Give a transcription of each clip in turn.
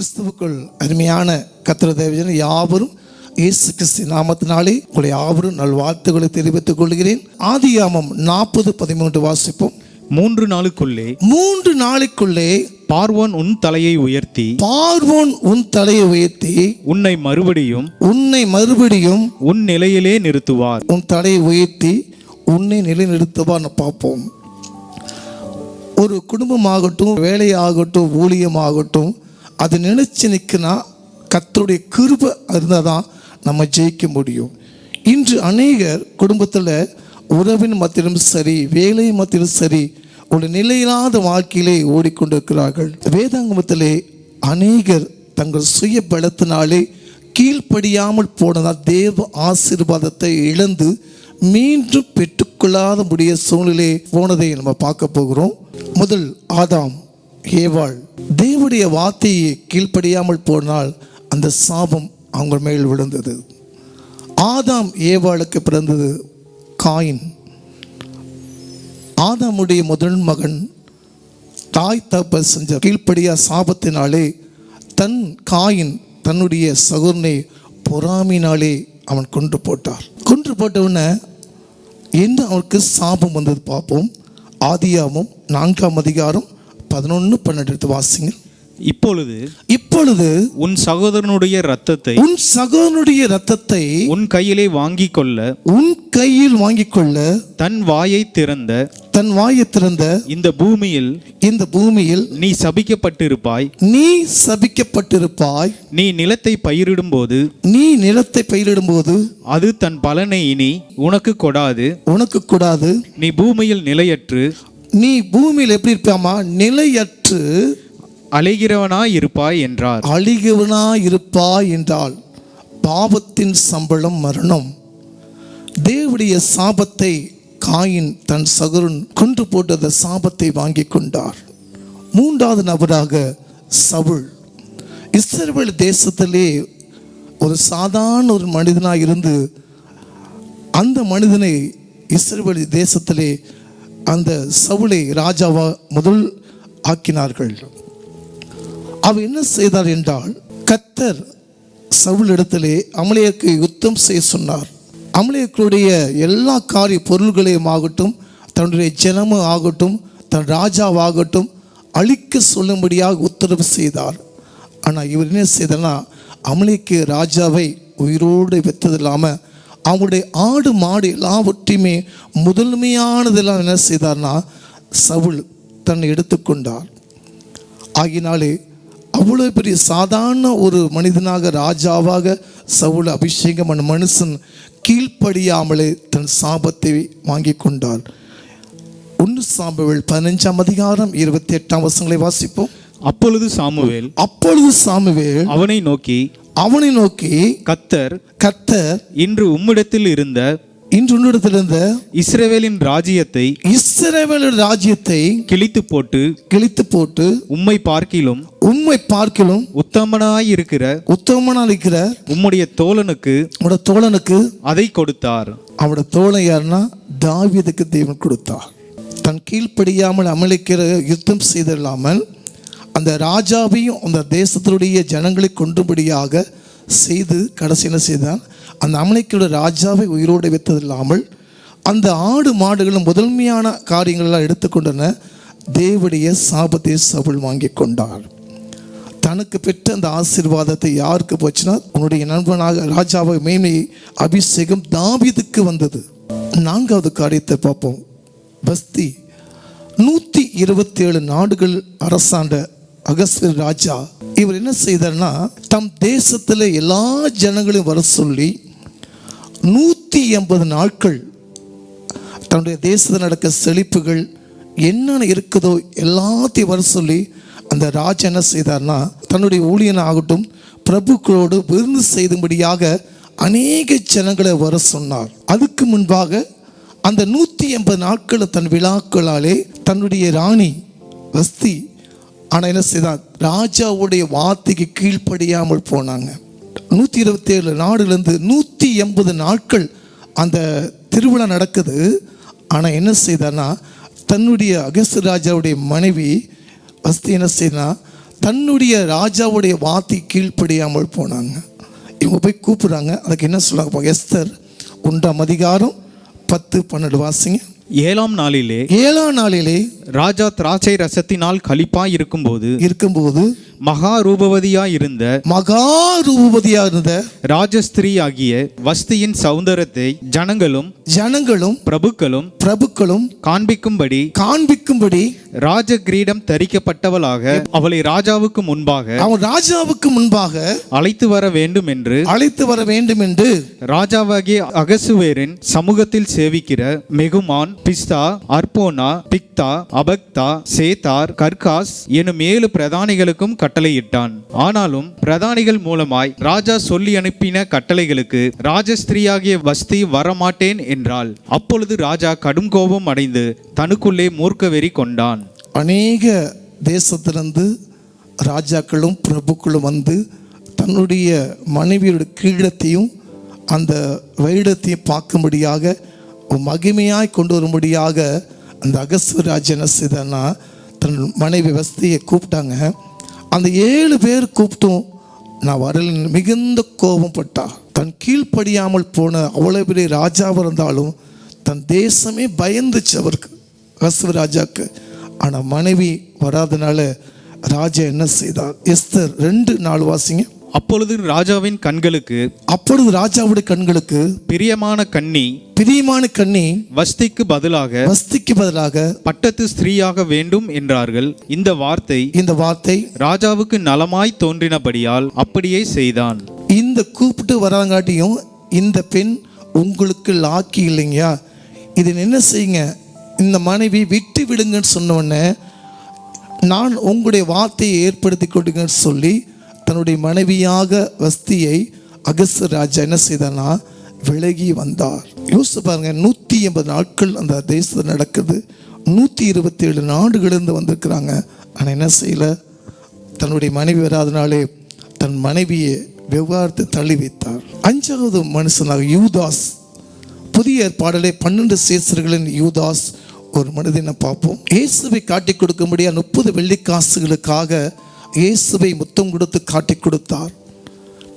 கிறிஸ்துவுக்குள் அருமையான கத்திர தேவஜன யாவரும் இயேசு கிறிஸ்து நாமத்தினாலே உங்களை யாவரும் நல்வாழ்த்துக்களை தெரிவித்துக் கொள்கிறேன். ஆதியாமம் நாற்பது பதிமூன்று வாசிப்போம். மூன்று நாளுக்குள்ளே மூன்று நாளைக்குள்ளே பார்வோன் உன் தலையை உயர்த்தி பார்வோன் உன் தலையை உயர்த்தி உன்னை மறுபடியும் உன்னை மறுபடியும் உன் நிலையிலே நிறுத்துவார். உன் தலையை உயர்த்தி உன்னை நிலைநிறுத்துவான்னு பார்ப்போம். ஒரு குடும்பமாகட்டும் வேலையாகட்டும் ஊழியமாகட்டும் அது நினைச்சு நிற்கினா கத்தருடைய கிருபை இருந்தால் தான் நம்ம ஜெயிக்க முடியும். இன்று அநேகர் குடும்பத்தில் உறவின் மத்தியிலும் சரி வேலை மத்தியிலும் சரி ஒரு நிலையில்லாத வாழ்க்கையிலே ஓடிக்கொண்டிருக்கிறார்கள். வேதாங்கமத்திலே அநேகர் தங்கள் சுய பலத்தினாலே கீழ்ப்படியாமல் போனதால் தேவ ஆசீர்வாதத்தை இழந்து மீண்டும் பெற்றுக்கொள்ளாத முடிய சூழ்நிலை போனதை நம்ம பார்க்க போகிறோம். முதல் ஆதாம் ஏவாள் தேவனுடைய வார்த்தையை கீழ்ப்படியாமல் போனால் அந்த சாபம் அவங்க மேல் விழுந்தது. ஆதாம் ஏவாளுக்கு பிறந்தது காயின். ஆதாமுடைய முதல் மகன் தாய் தப்ப செஞ்ச கீழ்ப்படியா சாபத்தினாலே தன் காயின் தன்னுடைய சகுர்னை பொறாமினாலே அவன் கொன்று போட்டார். கொன்று போட்டவுடனே என்ன அவனுக்கு சாபம் வந்தது பார்ப்போம். ஆதியாமும் நான்காம் அதிகாரம் பதினொன்று பன்னெண்டு எடுத்து வாசிங்க. இப்பொழுது இப்பொழுது உன் சகோதரனுடைய இரத்தத்தை உன் சகோதரனுடைய ரத்தத்தை உன் கையிலே வாங்கிக் கொள்ள உன் கையில் வாங்கிக் கொள்ள தன் வாயை திறந்த தன் வாயை திறந்த இந்த பூமியில் இந்த பூமியில் நீ சபிக்கப்பட்டிருப்பாய். நீ சபிக்கப்பட்டிருப்பாய். நீ நிலத்தை பயிரிடும்போது நீ நிலத்தை பயிரிடும்போது அது தன் பலனை இனி உனக்கு கொடாது. உனக்கு கூடாது. நீ பூமியில் நிலையற்று நீ பூமியில் எப்படி இருப்பாமா? நிலையற்று அலைகிறவனாய் இருப்பாய் என்றார். அழிகவனா இருப்பாய் என்றால் பாவத்தின் சம்பளம் மரணம். தேவடைய சாபத்தை காயின் தன் சகுரன் கொன்று போட்டத சாபத்தை வாங்கி கொண்டார். மூன்றாவது நபராக சவுல். இஸ்ரவேல் தேசத்திலே ஒரு சாதாரண ஒரு மனிதனாக இருந்து அந்த மனிதனை இஸ்ரவேல் தேசத்திலே அந்த சவுளை ராஜாவா முதல் ஆக்கினார்கள். அவர் என்ன செய்தார் என்றால் கத்தர் சவுளிடத்திலே இடத்திலே யுத்தம் செய்ய சொன்னார். அமலேயர்களுடைய எல்லா காரிய பொருள்களையும் ஆகட்டும் தன்னுடைய ஜனமும் ஆகட்டும் தன் ராஜாவாகட்டும் அழிக்க சொல்லும்படியாக உத்தரவு செய்தார். ஆனால் இவர் என்ன செய்தனா அமலேக்கு ராஜாவை உயிரோடு வெத்தது இல்லாமல் அவங்களுடைய ஆடு மாடு எல்லாவற்றையுமே முதன்மையானதெல்லாம் என்ன செய்தார்னா சவுல் தன்னை எடுத்துக்கொண்டார். ஆகினாலே அவ்வளோ பெரிய சாதாரண ஒரு மனிதனாக ராஜாவாக சவுல் அபிஷேகம் பண்ண மனுஷன் கீழ்ப்படியாமலே தன் சாபத்தை வாங்கி கொண்டார். ஒன்று சாம்புவேல் பதினஞ்சாம் அதிகாரம் இருபத்தி எட்டாம் வசங்களை வாசிப்போம். அப்பொழுது சாமுவேல் அப்பொழுது சாமுவேல் அவனை நோக்கி அவனை நோக்கி கத்தர் கத்தர் இன்று உம்மிடத்தில் இருந்த இன்று உன்னிடத்திலிருந்த இஸ்ரவேலின் ராஜ்யத்தை இஸ்ரவேல் ராஜ்யத்தை கிழித்து போட்டு கிழித்து போட்டு உம்மை பார்க்கிலும் உம்மை பார்க்கிலும் உத்தமனாய் இருக்கிற உத்தமனா இருக்கிற உம்முடைய தோழனுக்கு உன்னோட தோழனுக்கு அதை கொடுத்தார். அவனோட தோழன் யாருன்னா? தாவீதுக்கு தேவன் கொடுத்தார். தன் கீழ்ப்படியாமல் அமளிக்கிற யுத்தம் செய்தில்லாமல் அந்த ராஜாவையும் அந்த தேசத்தினுடைய ஜனங்களை கொண்டுபடியாக செய்து கடைசியில் செய்தான். அந்த அமலைக்கியோட ராஜாவை உயிரோடு வைத்ததில்லாமல் அந்த ஆடு மாடுகளும் முதன்மையான காரியங்களெல்லாம் எடுத்துக்கொண்டன. தேவடைய சாபத்தை சவுள் வாங்கி கொண்டார். தனக்கு பெற்ற அந்த ஆசீர்வாதத்தை யாருக்கு போச்சுன்னா உன்னுடைய நண்பனாக ராஜாவை மேன்மை அபிஷேகம் தாவிதுக்கு வந்தது. நான்காவது காரியத்தை பார்ப்போம். பஸ்தி நூற்றி இருபத்தேழு நாடுகள் அரசாண்ட அகஸ்வர் ராஜா இவர் என்ன செய்தார்னா தம் தேசத்தில் எல்லா ஜனங்களையும் வர சொல்லி நூற்றி எண்பது நாட்கள் தன்னுடைய தேசத்தில் நடக்க செழிப்புகள் என்னென்ன இருக்குதோ எல்லாத்தையும் வர சொல்லி அந்த ராஜா என்ன செய்தார்னா தன்னுடைய ஊழியன் ஆகட்டும் பிரபுக்களோடு விருந்து செய்தும்படியாக அநேக ஜனங்களை வர சொன்னார். அதுக்கு முன்பாக அந்த நூற்றி எண்பது நாட்களை தன் விழாக்களாலே தன்னுடைய ராணி வஸ்தி ஆனால் என்ன செய்தார் ராஜாவுடைய வார்த்தைக்கு கீழ்ப்படியாமல் போனாங்க. நூற்றி இருபத்தி ஏழு நாடுலேருந்து நூற்றி எண்பது நாட்கள் அந்த திருவிழா நடக்குது. ஆனால் என்ன செய்தார்னா தன்னுடைய அகஸ்து ராஜாவுடைய மனைவி வஸ்தி என்ன செய்தா தன்னுடைய ராஜாவுடைய வார்த்தை கீழ்ப்படியாமல் போனாங்க. இவங்க போய் கூப்பிடுறாங்க. அதுக்கு என்ன பாருங்க. எஸ்தர் ஒன்றாம் அதிகாரம் பத்து பன்னெண்டு வாசிங்க. ஏழாம் நாளிலே ஏழாம் நாளிலே ராஜா திராட்சை ரசத்தினால் களிப்பாய் இருக்கும்போது இருக்கும்போது மகா ரூபவதியாய் இருந்த மகா ரூபதியா இருந்த ராஜஸ்திரீ ஆகிய வஸ்தியின் சௌந்தரத்தை ஜனங்களும் ஜனங்களும் பிரபுக்களும் பிரபுக்களும் காண்பிக்கும்படி காண்பிக்கும்படி ராஜ கிரீடம் தரிக்கப்பட்டவளாக அவளை ராஜாவுக்கு முன்பாக அவன் ராஜாவுக்கு முன்பாக அழைத்து வர வேண்டும் என்று அழைத்து வர வேண்டும் என்று ராஜாவாகிய அகசுவேரின் சமூகத்தில் சேவிக்கிற மெகுமான் பிஸ்தா அர்போனா பிக்தா அபக்தா சேத்தார் கர்காஸ் எனும் ஏழு பிரதானிகளுக்கும் கட்டளையிட்டான். ஆனாலும் பிரதானிகள் மூலமாய் ராஜா சொல்லி அனுப்பின கட்டளைகளுக்கு ராஜஸ்திரீயாகிய வஸ்தி வரமாட்டேன் என்றாள். அப்பொழுது ராஜா கடும் கோபம் அடைந்து தனக்குள்ளே மூர்க்க வெறி கொண்டான். அநேக தேசத்திலிருந்து ராஜாக்களும் பிரபுக்களும் வந்து தன்னுடைய மனைவியோட கீழத்தையும் அந்த வைடத்தையும் பார்க்கும்படியாக மகிமையாய் கொண்டு வரும்படியாக அந்த அகஸ்வராஜ் என்ன செய்தான்னா தன் மனைவி வசதியை கூப்பிட்டாங்க. அந்த ஏழு பேர் கூப்பிட்டும் நான் வரல மிகுந்த கோபப்பட்டா தன் கீழ்ப்படியாமல் போன அவ்வளோ பெரிய ராஜாவாக இருந்தாலும் தன் தேசமே பயந்துச்சு அவருக்கு அகஸ்வ ராஜாவுக்கு. ஆனால் மனைவி வராதனால ராஜா என்ன செய்தார்? எஸ்தர் ரெண்டு நாள் வாசிங்க. அப்பொழுது ராஜாவின் கண்களுக்கு அப்பொழுது ராஜாவுடைய கண்களுக்கு பிரியமான கன்னி பிரியமான கண்ணி வஸ்திக்கு பதிலாக வஸ்திக்கு பதிலாக பட்டத்து ஸ்திரீயாக வேண்டும் என்றார்கள். இந்த வார்த்தை இந்த வார்த்தை ராஜாவுக்கு நலமாய் தோன்றினபடியால் அப்படியே செய்தான். இந்த கூப்பிட்டு வராங்காட்டியும் இந்த பெண் உங்களுக்கு லாக்கி இல்லைங்கயா இதை என்ன செய்யுங்க? இந்த மனைவி விட்டு விடுங்கன்னு சொன்ன நான் உங்களுடைய வார்த்தையை ஏற்படுத்தி கொடுங்கன்னு சொல்லி தன்னுடைய மனைவியாக வஸ்தியை அகஸ்து ராஜா என்ன செய்தனா விலகி வந்தார். யோசிச்சு பாருங்க நூற்றி எண்பது நாட்கள் அந்த தேசத்தில் நடக்குது. நூற்றி இருபத்தி ஏழு நாடுகளிலிருந்து வந்திருக்கிறாங்க. ஆனால் என்ன செய்யலை? தன்னுடைய மனைவி வராதனாலே தன் மனைவியை விவகாரத்தை தள்ளி வைத்தார். அஞ்சாவது மனுஷனாக யூதாஸ். புதிய ஏற்பாடலே பன்னெண்டு சேசர்களின் யூதாஸ். ஒரு மனிதனை பார்ப்போம். இயேசுவை காட்டி கொடுக்கும்படியா முப்பது வெள்ளிக்காசுகளுக்காக இயேசுவை முத்தம் கொடுத்து காட்டி கொடுத்தார்.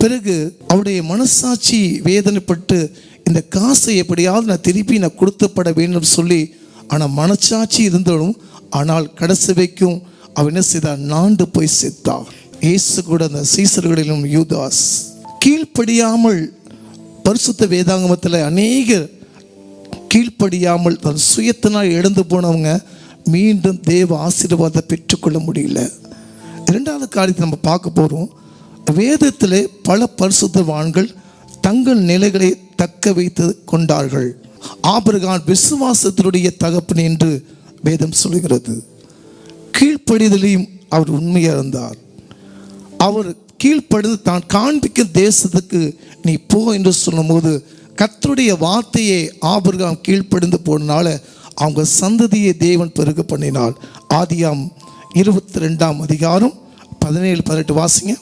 பிறகு அவருடைய மனசாட்சி வேதனைப்பட்டு இந்த காசை எப்படியாவது நான் திருப்பி நான் கொடுத்தப்பட வேண்டும் சொல்லி ஆனால் மனசாட்சி இருந்தாலும் ஆனால் கடைசி வைக்கும் அவன் என்ன செய்தார்? நாண்டு போய் செத்தார் இயேசு கூட அந்த சீசர்களிலும் யூதாஸ். கீழ்ப்படியாமல் பரிசுத்த வேதாங்கமத்தில் அநேக கீழ்ப்படியாமல் தன் சுயத்தினால் இழந்து போனவங்க மீண்டும் தேவ ஆசீர்வாதத்தை பெற்றுக்கொள்ள முடியல. இரண்டாவது காரியத்தை நம்ம பார்க்க போகிறோம் வேதத்திலே பல பரிசுத்தவான்கள் தங்கள் நிலைகளை தக்க வைத்து கொண்டார்கள். ஆபிரகான் விசுவாசத்தினுடைய தகப்பன் என்று வேதம் சொல்கிறது. கீழ்ப்படிதலையும் அவர் உண்மையாக இருந்தார். அவர் கீழ்ப்படுது தான் காண்பிக்கும் தேசத்துக்கு நீ போ என்று சொல்லும்போது கத்தருடைய வார்த்தையை ஆபிரகாம் கீழ்ப்படிந்து போனனால அவங்க சந்ததியை தேவன் பெருக பண்ணினால் ஆதியாம் இருபத்தி ரெண்டாம் அதிகாரம் பதினேழு பதினெட்டு வாசிங்க.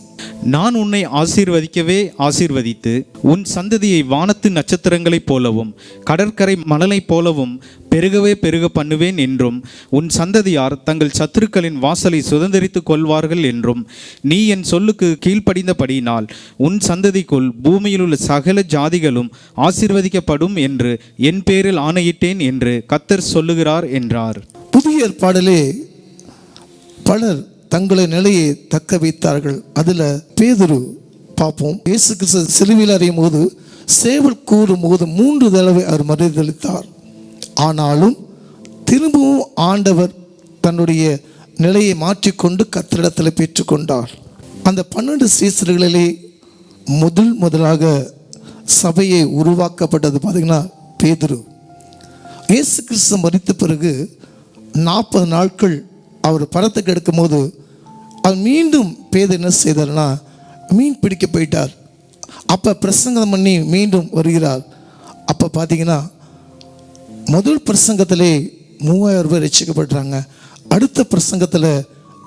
நான் உன்னை ஆசீர்வதிக்கவே ஆசீர்வதித்து உன் சந்ததியை வானத்து நட்சத்திரங்களைப் போலவும் கடற்கரை மணலைப் போலவும் பெருகவே பெருக பண்ணுவேன் என்றும் உன் சந்ததியார் தங்கள் சத்துருக்களின் வாசலை சுதந்திரித்துக் கொள்வார்கள் என்றும் நீ என் சொல்லுக்கு கீழ்ப்படிந்தபடியினால் உன் சந்ததிக்குள் பூமியில் உள்ள சகல ஜாதிகளும் ஆசீர்வதிக்கப்படும் என்று என் பேரில் ஆணையிட்டேன் என்று கத்தர் சொல்லுகிறார் என்றார். புதிய ஏற்பாடிலே பலர் தங்களை நிலையை தக்க வைத்தார்கள். அதில் பேதுரு பார்ப்போம். இயேசு கிறிஸ்து சிலுவையில் அறியும் போது சேவல் கூறும் போது மூன்று தடவை அவர் மறுதளித்தார் ஆனாலும் திரும்பவும் ஆண்டவர் தன்னுடைய நிலையை மாற்றிக்கொண்டு கத்திரிடத்தில் பெற்றுக்கொண்டார். அந்த பன்னெண்டு சீசர்களிலே முதல் முதலாக சபையை உருவாக்கப்பட்டது பார்த்தீங்கன்னா பேதுரு. இயேசு கிறிஸ்து மறித்த பிறகு நாற்பது நாட்கள் அவர் பரத்துக்கு எடுக்கும்போது அவர் மீண்டும் பேத என்ன செய்தார்னா மீன் பிடிக்க போயிட்டார். அப்போ பிரசங்கம் பண்ணி மீண்டும் வருகிறார். அப்போ பார்த்தீங்கன்னா முதல் பிரசங்கத்திலே மூவாயிரம் பேர் ரசிக்கப்படுறாங்க. அடுத்த பிரசங்கத்தில்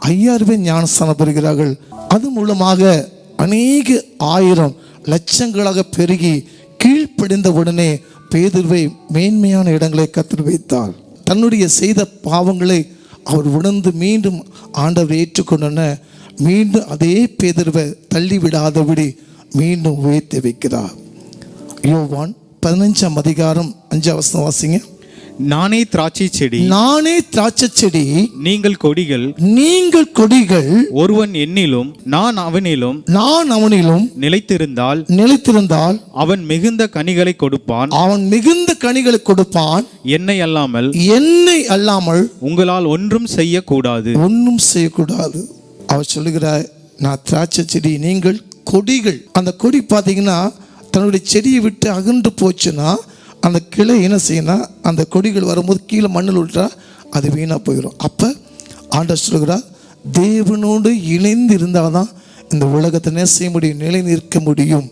ஐயாயிரம் பேர் ஞானஸ்தானம் பெறுகிறார்கள். அது மூலமாக அநேக ஆயிரம் லட்சங்களாக பெருகி கீழ்ப்படிந்த உடனே பேதுருவை மேன்மையான இடங்களை கத்து வைத்தார். தன்னுடைய செய்த பாவங்களை அவர் உணர்ந்து மீண்டும் ஆண்டவர் ஏற்றுக்கொண்டன. மீண்டும் அதே பேதர்வை தள்ளி விடாதபடி மீண்டும் உயர்த்தி வைக்கிறார். யோவான் பதினஞ்சாம் அதிகாரம் அஞ்சாவசம் வாசிங்க. நானே திராட்சை செடி நானே திராட்சை செடி நீங்கள் கொடிகள் நீங்கள் கொடிகள் ஒருவன் என்னிலும் நான் அவனிலும் நான் அவனிலும் நிலைத்திருந்தால் நிலைத்திருந்தால் அவன் மிகுந்த கனிகளை கொடுப்பான். அவன் மிகுந்த கனிகளை கொடுப்பான். என்னை அல்லாமல் என்னை அல்லாமல் உங்களால் ஒன்றும் செய்யக்கூடாது. ஒன்றும் செய்யக்கூடாது. அவர் சொல்லுகிறார் நான் திராட்சை செடி நீங்கள் கொடிகள். அந்த கொடி பார்த்தீங்கன்னா தன்னுடைய செடியை விட்டு அகன்று போச்சுன்னா அந்த கிளை என்ன செய்யணும் அந்த கொடிகள் வரும்போது கீழே மண்ணில் விட்டா அது வீணாக போயிடும் அப்போ ஆண்டவர் சொல்கிறார் தேவனோடு இணைந்து இருந்தால் தான் இந்த உலகத்தை என்ன செய்ய முடியும்? நிலை நிற்க முடியும்.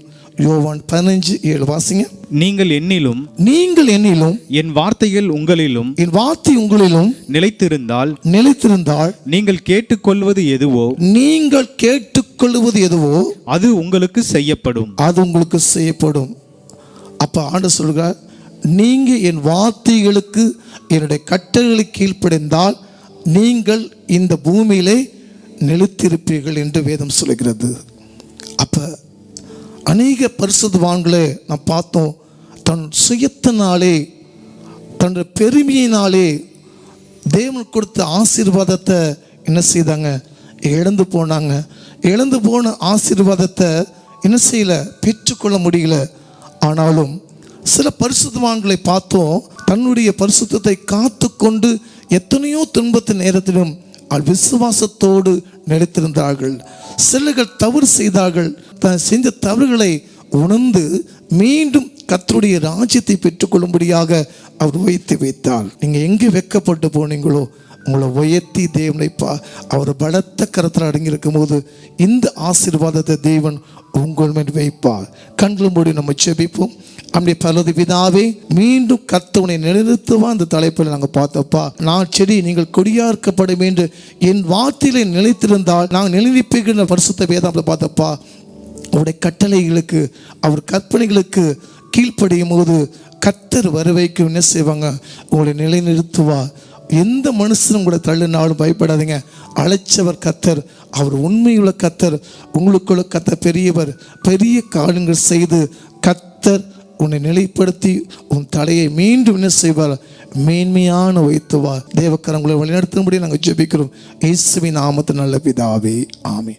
யோவான் பதினஞ்சு ஏழு வாசிங்க. நீங்கள் என்னிலும் நீங்கள் என்னிலும் என் வார்த்தைகள் உங்களிலும் என் வார்த்தை உங்களிலும் நிலைத்திருந்தால் நிலைத்திருந்தால் நீங்கள் கேட்டுக்கொள்வது எதுவோ நீங்கள் கேட்டுக்கொள்வது எதுவோ அது உங்களுக்கு செய்யப்படும். அது உங்களுக்கு செய்யப்படும். அப்போ ஆண்டு சொல்கிறார் நீங்கள் என் வார்த்தைகளுக்கு என்னுடைய கட்டளை கீழ்ப்படைந்தால் நீங்கள் இந்த பூமியிலே நிலைத்திருப்பீர்கள் என்று வேதம் சொல்கிறது அப்போ அநேக பரிசுத்தவான்களை நான் பார்த்தோம். தன் சுயத்தினாலே தன்னுடைய பெருமையினாலே தேவன் கொடுத்த ஆசீர்வாதத்தை என்ன செய்தாங்க? இழந்து போனாங்க. இழந்து போன ஆசீர்வாதத்தை என்ன செய்யல? பெற்றுக்கொள்ள முடியல. ஆனாலும் சில பரிசுத்தவான்களை பார்த்தோம் தன்னுடைய பரிசுத்தத்தை காத்து கொண்டு எத்தனையோ துன்பத்தின் நேரத்திலும் விசுவாசத்தோடு நிலைத்திருந்தார்கள். சிலர்கள் தவறு செய்தார்கள். தான் செஞ்ச தவறுகளை உணர்ந்து மீண்டும் கத்தருடைய ராஜ்யத்தை பெற்றுக்கொள்ளும்படியாக அவர் உயர்த்தி வைத்தார். நீங்கள் எங்கே வெக்கப்பட்டு போனீங்களோ உங்களை உயர்த்தி தேவனை பா அவர் பலத்த கரத்தில் அடங்கியிருக்கும் போது இந்த ஆசீர்வாதத்தை தேவன் உங்கள் மேல் வைப்பார். கண்கள் மூடி நம்ம செபிப்போம் அப்படி பலது விதாவே மீண்டும் கர்த்தவனை நிலைநிறுத்துவா? அந்த தலைப்பில் நாங்கள் பார்த்தப்பா நான் செடி நீங்கள் கொடியார்க்கப்படும் என்று என் வார்த்தையில நிலைத்திருந்தால் நாங்கள் நிலைநிற்பீர்கள் பரிசுத்த வேதாந்தில் பார்த்தப்பா. அவருடைய கட்டளைகளுக்கு அவர் கற்பனைகளுக்கு கீழ்ப்படியும் போது கத்தர் வருவைக்கு என்ன செய்வாங்க? உங்களை நிலைநிறுத்துவா எந்த மனுஷனும் கூட தள்ளினாலும் பயப்படாதீங்க. அழைச்சவர் கத்தர் அவர் உண்மையுள்ள கத்தர் உங்களுக்குள்ள கத்தர் பெரியவர் பெரிய காரியங்கள் செய்து கத்தர் உன்னை நிலைப்படுத்தி உன் தலையை மீண்டும் என்ன செய்வார்? மேன்மையான வைத்துவார் தேவக்கரங்களை வழிநடத்தும்படி நாங்கள் ஜெபிக்கிறோம். இயேசுவின் நாமத்து நல்ல பிதாவே ஆமே